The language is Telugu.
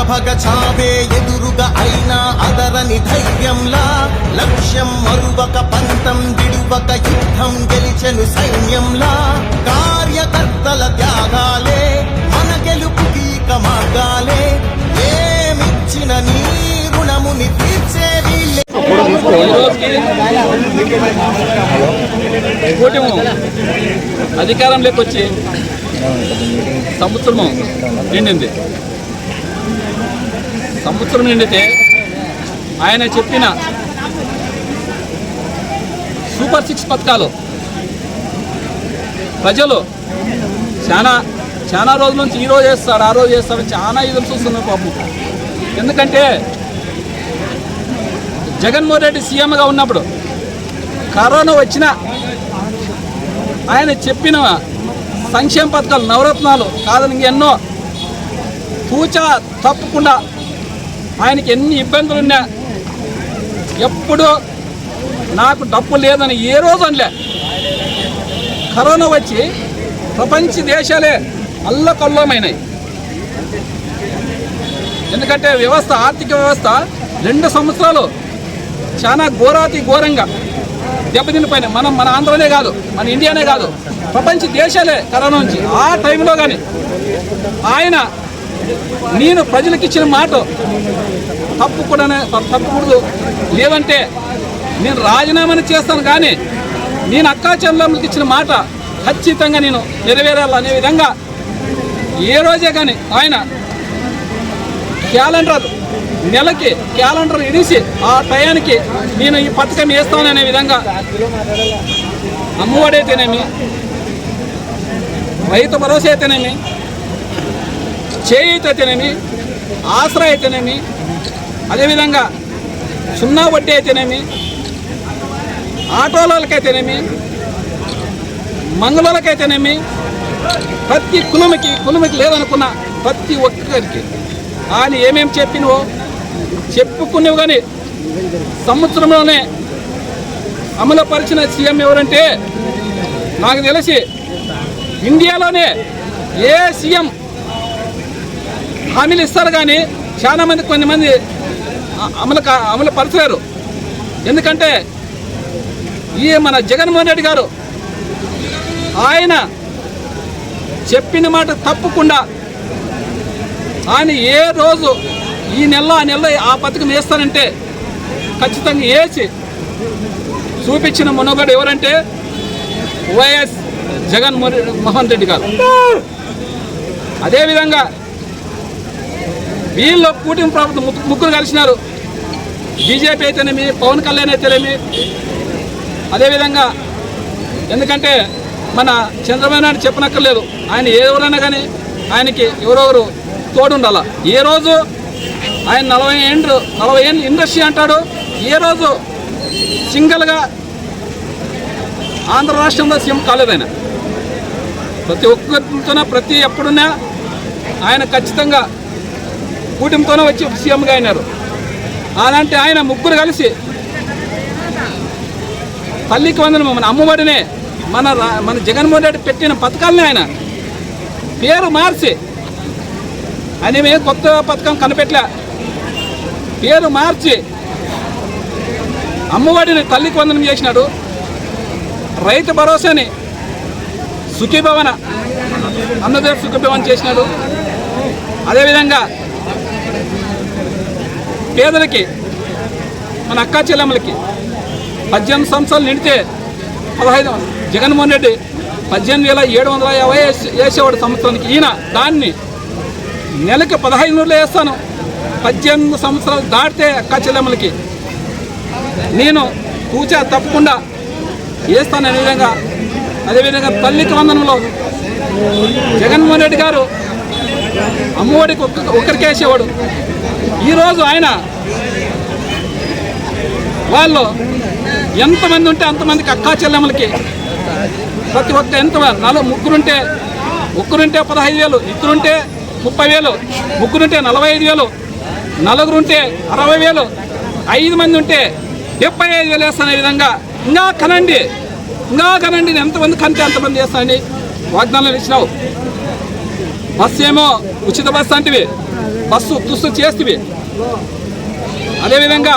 ప్రభగ చావే ఎదురుగా అయినా అదరని ధైర్యంలా లక్ష్యం మరువక పంతం విడువక యుద్ధం గెలిచెను సైన్యంలా కార్యకర్తల త్యాగాలే మన గెలుపుకి మార్గాలే ఏమిచ్చిన నీ రుణముని తీర్చే వీళ్ళే. ఈ రోజుకి అధికారంలోకి వచ్చి సంవత్సరము నిండింది. సంవత్సరం నిండితే ఆయన చెప్పిన సూపర్ సిక్స్ పథకాలు. ప్రజలు చాలా చాలా రోజుల నుంచి ఈ రోజు చేస్తాడు ఆ రోజు చేస్తాడు చాలా ఇది చూస్తున్నారు పాపం ఎందుకంటే జగన్మోహన్ రెడ్డి సీఎంగా ఉన్నప్పుడు కరోనా వచ్చిన ఆయన చెప్పిన సంక్షేమ పథకాలు నవరత్నాలు కాదని ఎన్నో తూచా తప్పకుండా ఆయనకి ఎన్ని ఇబ్బందులు ఉన్నా ఎప్పుడు నాకు డబ్బు లేదని ఏ రోజు అనలే కరోనా వచ్చి ప్రపంచ దేశాలే అల్లకల్లోమైనాయి. ఎందుకంటే వ్యవస్థ ఆర్థిక వ్యవస్థ రెండు సంవత్సరాలు చాలా ఘోరాతి ఘోరంగా దెబ్బతినిపోయిన మనం మన ఆంధ్రనే కాదు మన ఇండియానే కాదు. ప్రపంచ దేశాలే కరోనా నుంచి. ఆ టైంలో కానీ ఆయన నేను ప్రజలకు ఇచ్చిన మాట తప్పు తప్పకూడదు. లేదంటే నేను రాజీనామాని చేస్తాను కానీ నేను అక్కా చెల్లెమ్మకి ఇచ్చిన మాట ఖచ్చితంగా నేను నెరవేరాలనే విధంగా ఏ రోజే కానీ ఆయన క్యాలెండర్ నెలకి క్యాలెండర్ ఇడిసి ఆ టయానికి నేను ఈ పథకం వేస్తాననే విధంగా అమ్మఒడైతేనేమి రైతు భరోసా అయితేనేమి చేయూత అయితేనేమి ఆసరా అయితేనేమి అదేవిధంగా సున్నా వడ్డీ అయితేనేమి ఆటోలకైతేనేమి మంగళలకైతేనేమి ప్రతి కులమికి కులమికి లేదనుకున్న ప్రతి ఒక్కరికి. ఆయన ఏమేమి చెప్పినవో చెప్పుకునేవి కానీ సంవత్సరంలోనే అమలుపరిచిన సీఎం ఎవరంటే నాకు తెలిసి ఇండియాలోనే ఏ సీఎం హామీలు ఇస్తారు కానీ చాలా మంది కొంతమంది అమలు కా- అమలు పరచలేరు. ఎందుకంటే ఈ మన జగన్మోహన్ రెడ్డి గారు ఆయన చెప్పిన మాట తప్పకుండా ఆయన ఏ రోజు ఈ నెల ఆ నెల ఆ పథకం వేస్తానంటే ఖచ్చితంగా వేసి చూపించిన మనోగడు ఎవరంటే వైఎస్ జగన్ మోహన్ రెడ్డి గారు. అదేవిధంగా వీళ్ళు కూటమి ప్రభుత్వం ముగ్గు- ముగ్గురు కలిసినారు. బీజేపీ అయితేనేమి పవన్ కళ్యాణ్ అయితేనేమి. అదేవిధంగా ఎందుకంటే మన చంద్రబాబు నాయుడు చెప్పనక్కర్లేదు. ఆయన ఎవరైనా కానీ ఆయనకి ఎవరెవరు తోడుండాల. ఏ రోజు ఆయన నలభై ఏండ్లు నలభై ఏండ్లు ఇండస్ట్రీ అంటాడు ఏ రోజు సింగిల్గా ఆంధ్ర రాష్ట్రంలో సీఎం కాలేదు ఆయన. ప్రతి ఒక్కరితోనే ప్రతి ఎప్పుడున్నా ఆయన ఖచ్చితంగా కూటమితోనే వచ్చి సీఎంగా అయినారు. అలాంటి ఆయన ముగ్గురు కలిసి తల్లికి వందనం మన అమ్మఒడినే మన రా- మన జగన్మోహన్ రెడ్డి పెట్టిన పథకాలనే ఆయన పేరు మార్చి అనే ఏం కొత్త పథకం కనిపెట్టలే. పేరు మార్చి అమ్మఒడిని తల్లికి వందనం చేసినాడు. రైతు భరోసాని సుఖీభవన అన్నదేవ్ సుఖీభవన్ చేసినాడు. అదేవిధంగా పేదలకి మన అక్కా చెల్లెమ్మలకి పద్దెనిమిది సంవత్సరాలు నిండితే పదహైదు జగన్మోహన్ రెడ్డి పద్దెనిమిది వేల ఏడు వందల యాభై వేసేవాడు సంవత్సరానికి. ఈయన దాన్ని నెలకి పదహైదు నూరులు వేస్తాను. పద్దెనిమిది సంవత్సరాలు దాటితే అక్కా చెల్లెమ్మలకి. నేను పూజ తప్పకుండా వేస్తాను అనే విధంగా అదేవిధంగా తల్లికి వందనంలో జగన్మోహన్ రెడ్డి గారు అమ్మఒడికి ఒక్క ఒక్కరికేసేవాడు ఈరోజు ఆయన వాళ్ళు ఎంతమంది ఉంటే అంతమందికి అక్కా చెల్లెమ్మలకి ప్రతి ఒక్క ఎంత నలుగు ముగ్గురుంటే ఒక్కరుంటే పదహైదు వేలు ఇద్దరుంటే ముప్పై వేలు ముగ్గురుంటే నలభై ఐదు వేలు నలుగురుంటే అరవై వేలు ఐదు మంది ఉంటే డెబ్బై ఐదు వేలు వేస్తానే విధంగా ఇంకా కనండి ఇంకా కనండి. ఎంతమంది కంటే అంతమంది వేస్తానండి వాగ్దానాలు ఇచ్చినావు. బస్సు ఏమో ఉచిత బస్సు అంటివి. బస్సు దుస్తు చేస్తుంది అదేవిధంగా